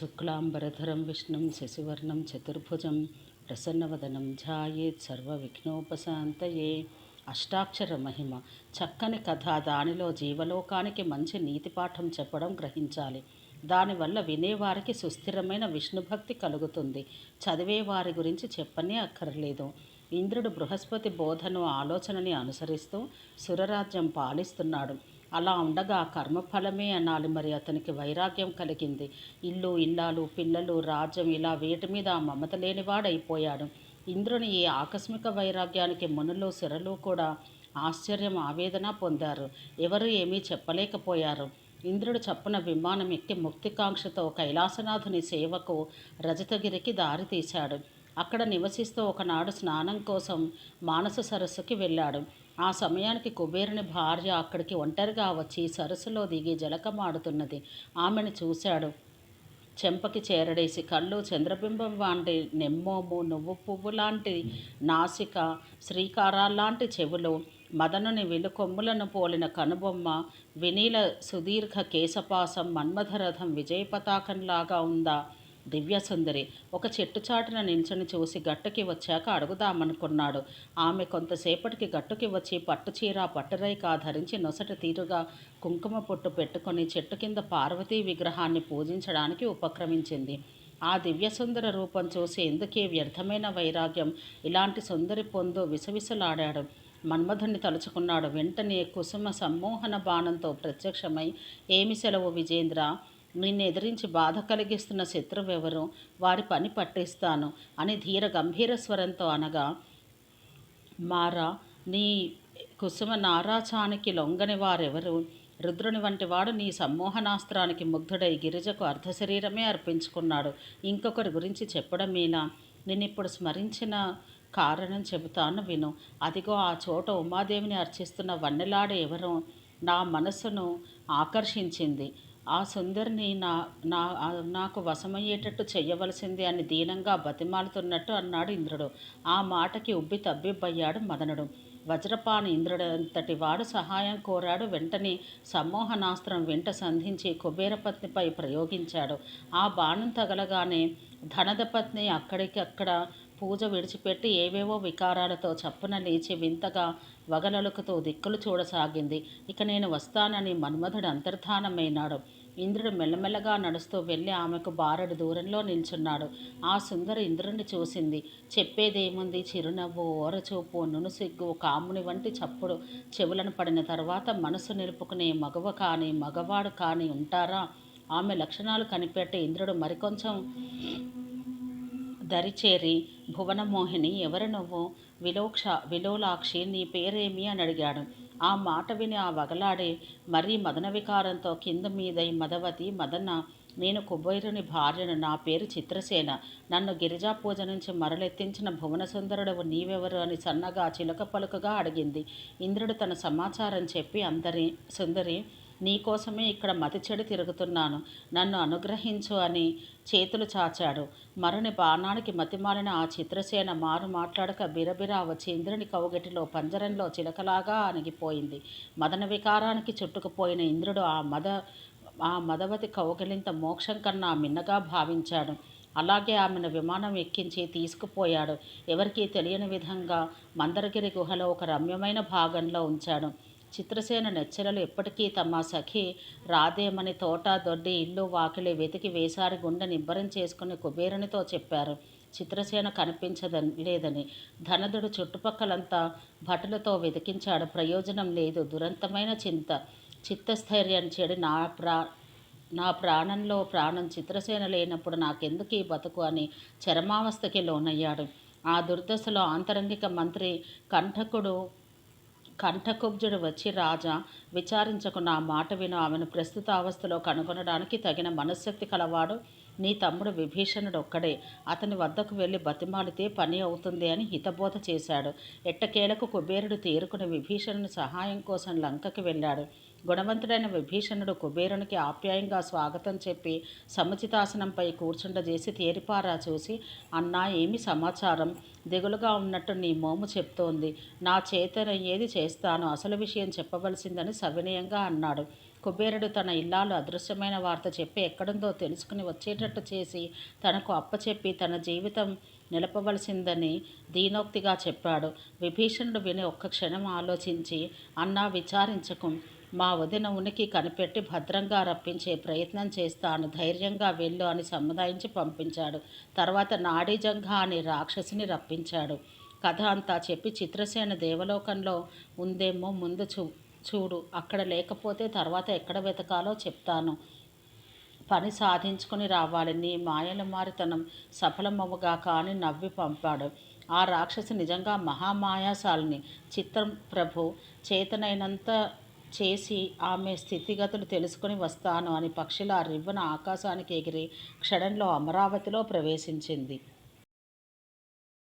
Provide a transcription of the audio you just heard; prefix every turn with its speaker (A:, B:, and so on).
A: శుక్లాంబరధరం విష్ణుం శశివర్ణం చతుర్భుజం ప్రసన్నవదనం ధ్యాయేత్ సర్వవిఘ్నోపశాంతయే అష్టాక్షర మహిమ చక్కని కథ దానిలో జీవలోకానికి మంచి నీతిపాఠం చెప్పడం గ్రహించాలి. దానివల్ల వినేవారికి సుస్థిరమైన విష్ణుభక్తి కలుగుతుంది. చదివే వారి గురించి చెప్పనే అక్కర్లేదు. ఇంద్రుడు బృహస్పతి బోధను ఆలోచనని అనుసరిస్తూ సురరాజ్యం పాలిస్తున్నాడు. అలా ఉండగా కర్మఫలమే అనాలి మరి అతనికి వైరాగ్యం కలిగింది. ఇల్లు ఇల్లాలు పిల్లలు రాజ్యం ఇలా వేటి మీద మమత లేనివాడైపోయాడు. ఇంద్రుని ఈ ఆకస్మిక వైరాగ్యానికి మునులు సిరలు కూడా ఆశ్చర్యం ఆవేదన పొందారు. ఎవరు ఏమీ చెప్పలేకపోయారు. ఇంద్రుడు చప్పున విమానం ఎక్కి ముక్తికాంక్షతో కైలాసనాథుని సేవకు రజతగిరికి దారి తీశాడు. అక్కడ నివసిస్తూ ఒకనాడు స్నానం కోసం మానస సరస్సుకి వెళ్ళాడు. ఆ సమయానికి కుబేరుని భార్య అక్కడికి ఒంటరిగా వచ్చి సరస్సులో దిగి జలకమాడుతున్నది. ఆమెను చూశాడు. చెంపకి చేరడేసి కళ్ళు చంద్రబింబం వాంటి నెమ్మోము నువ్వు పువ్వు లాంటి నాసిక శ్రీకారాల్లాంటి చెవులు మదనుని వెలుకొమ్ములను పోలిన కనుబొమ్మ వినీల సుదీర్ఘ కేశపాసం మన్మథరథం విజయ పతాకంలాగా ఉందా? దివ్యసుందరి. ఒక చెట్టు చాటున నిల్చొని చూసి గట్టుకి వచ్చాక అడుగుదామనుకున్నాడు. ఆమె కొంతసేపటికి గట్టుకి వచ్చి పట్టుచీర పట్టురైక ధరించి నొసట తీరుగా కుంకుమ పొట్టు పెట్టుకొని చెట్టు కింద పార్వతీ విగ్రహాన్ని పూజించడానికి ఉపక్రమించింది. ఆ దివ్యసుందర రూపం చూసి ఎందుకే వ్యర్థమైన వైరాగ్యం? ఇలాంటి సుందరి పొందు విసవిసలాడాడు. మన్మధుని తలుచుకున్నాడు. వెంటనే కుసుమ సమ్మోహన బాణంతో ప్రత్యక్షమై ఏమి సెలవు విజేంద్ర? నిన్ను ఎదిరించి బాధ కలిగిస్తున్న శత్రువెవరు వారి పని పట్టిస్తాను అని ధీర గంభీర స్వరంతో అనగా మారా నీ కుసుమ నారాచానికి లొంగని వారెవరు? రుద్రుని వంటి వాడు నీ సమ్మోహనాస్త్రానికి ముగ్ధుడై గిరిజకు అర్ధశరీరమే అర్పించుకున్నాడు. ఇంకొకరి గురించి చెప్పడమేనా? నిన్నిప్పుడు స్మరించిన కారణం చెబుతాను విను. అదిగో ఆ చోట ఉమాదేవిని అర్చిస్తున్న వన్నెలాడ ఎవరో నా మనసును ఆకర్షించింది. ఆ సుందరిని నా నా నాకు వశమయ్యేటట్టు చెయ్యవలసింది అని దీనంగా బతిమాలుతున్నట్టు అన్నాడు ఇంద్రుడు. ఆ మాటకి ఉబ్బి తబ్బిబ్బయ్యాడు మదనుడు. వజ్రపాణి ఇంద్రుడంతటి వాడు సహాయం కోరాడు. వెంటనే సమ్మోహనాస్త్రం వెంట సంధించి కుబేరపత్నిపై ప్రయోగించాడు. ఆ బాణం తగలగానే ధనదపత్ని అక్కడికక్కడ పూజ విడిచిపెట్టి ఏవేవో వికారాలతో చప్పున లేచి వింతగా వగలలుకుతూ దిక్కులు చూడసాగింది. ఇక నేను వస్తానని మన్మధుడు అంతర్ధానమైనాడు. ఇంద్రుడు మెల్లమెల్లగా నడుస్తూ వెళ్ళి ఆమెకు బారడు దూరంలో నిల్చున్నాడు. ఆ సుందర ఇంద్రుణ్ణి చూసింది. చెప్పేదేముంది? చిరునవ్వు ఓరచూపు నునుసిగ్గు కాముని వంటి చప్పుడు. చెవులను పడిన తర్వాత మనసు నిలుపుకునే మగవ కానీ మగవాడు కానీ ఉంటారా? ఆమె లక్షణాలు కనిపెట్టి ఇంద్రుడు మరికొంచెం దరిచేరి భువనమోహిని ఎవరు నువ్వు? విలోక్ష విలోలాక్షి నీ పేరేమి? అని అడిగాడు. ఆ మాట విని ఆ వగలాడే మరీ మదన వికారంతో కింద మీదై మదవతి మదన నేను కుబేరుని భార్యను నా పేరు చిత్రసేన. నన్ను గిరిజా పూజ నుంచి మరలెత్తించిన భువనసుందరుడు నీవెవరు అని సన్నగా చిలక పలుకగా అడిగింది. ఇంద్రుడు తన సమాచారం చెప్పి అందరి సుందరి నీకోసమే ఇక్కడ మతిచెడి తిరుగుతున్నాను. నన్ను అనుగ్రహించు అని చేతులు చాచాడు. మరుని బాణానికి మతిమాలిన ఆ చిత్రసేన మారు మాట్లాడక బిరబిరా వచ్చి ఇంద్రుని కౌగటిలో పంజరంలో చిలకలాగా అణిగిపోయింది. మదన వికారానికి చుట్టుకుపోయిన ఇంద్రుడు ఆ మద ఆ మదవతి కౌగలింత మోక్షం కన్నా మిన్నగా భావించాడు. అలాగే ఆమెను విమానం ఎక్కించి తీసుకుపోయాడు. ఎవరికీ తెలియని విధంగా మందరగిరి గుహలో ఒక రమ్యమైన భాగంలో ఉంచాడు. చిత్రసేన నెచ్చెలలు ఎప్పటికీ తమ సఖి రాదేమని తోట దొడ్డి ఇల్లు వాకిలి వెతికి వేసారి గుండె నిబ్బరం చేసుకుని కుబేరునితో చెప్పారు. చిత్రసేన కనిపించదని లేదని ధనదుడు చుట్టుపక్కలంతా భటులతో వెతికించాడు. ప్రయోజనం లేదు. దురంతమైన చింత చిత్తస్థైర్యాన్ని చెడి నా ప్రా నా ప్రాణంలో ప్రాణం చిత్రసేన లేనప్పుడు నాకెందుకు ఈ బతుకు అని చరమావస్థకి లోనయ్యాడు. ఆ దుర్దశలో ఆంతరంగిక మంత్రి కంఠకుడు కంఠకుబ్జుడు వచ్చి రాజా విచారించకు నా మాట విను. ఆమెను ప్రస్తుత అవస్థలో కనుగొనడానికి తగిన మనశ్శక్తి కలవాడు. నీ తమ్ముడు విభీషణుడు ఒక్కడే అతని వద్దకు వెళ్ళి బతిమాలితే పని అవుతుంది అని హితబోధ చేశాడు. ఎట్టకేలకు కుబేరుడు తేరుకుని విభీషణుని సహాయం కోసం లంకకి వెళ్ళాడు. గుణవంతుడైన విభీషణుడు కుబేరునికి ఆప్యాయంగా స్వాగతం చెప్పి సముచితాసనంపై కూర్చుండజేసి తేరిపారా చూసి అన్నా ఏమి సమాచారం? దిగులుగా ఉన్నట్టు నీ మోము చెప్తోంది. నా చేతనయ్యేది ఏది చేస్తాను. అసలు విషయం చెప్పవలసిందని సవినయంగా అన్నాడు. కుబేరుడు తన ఇల్లాలు అదృశ్యమైన వార్త చెప్పి ఎక్కడుందో తెలుసుకుని వచ్చేటట్టు చేసి తనకు అప్పచెప్పి తన జీవితం నిలపవలసిందని దీనోక్తిగా చెప్పాడు. విభీషణుడు విని ఒక్క క్షణం ఆలోచించి అన్నా విచారించకు. మా వదిన ఉనికి కనిపెట్టి భద్రంగా రప్పించే ప్రయత్నం చేస్తాను. ధైర్యంగా వెళ్ళు అని సముదాయించి పంపించాడు. తర్వాత నాడీజంఘ అని రాక్షసిని రప్పించాడు. కథ అంతా చెప్పి చిత్రసేన దేవలోకంలో ఉందేమో ముందు చూ చూడు. అక్కడ లేకపోతే తర్వాత ఎక్కడ వెతకాలో చెప్తాను. పని సాధించుకుని రావాలి. నీ మాయల మారితనం సఫలమవ్వగా కానీ నవ్వి పంపాడు. ఆ రాక్షసి నిజంగా మహామాయాశాలిని చిత్రం ప్రభు చేతనైనంత చేసి ఆమె స్థితిగతులు తెలుసుకుని వస్తాను అని పక్షిలా రివ్వున ఆకాశానికి ఎగిరి క్షణంలో అమరావతిలో ప్రవేశించింది.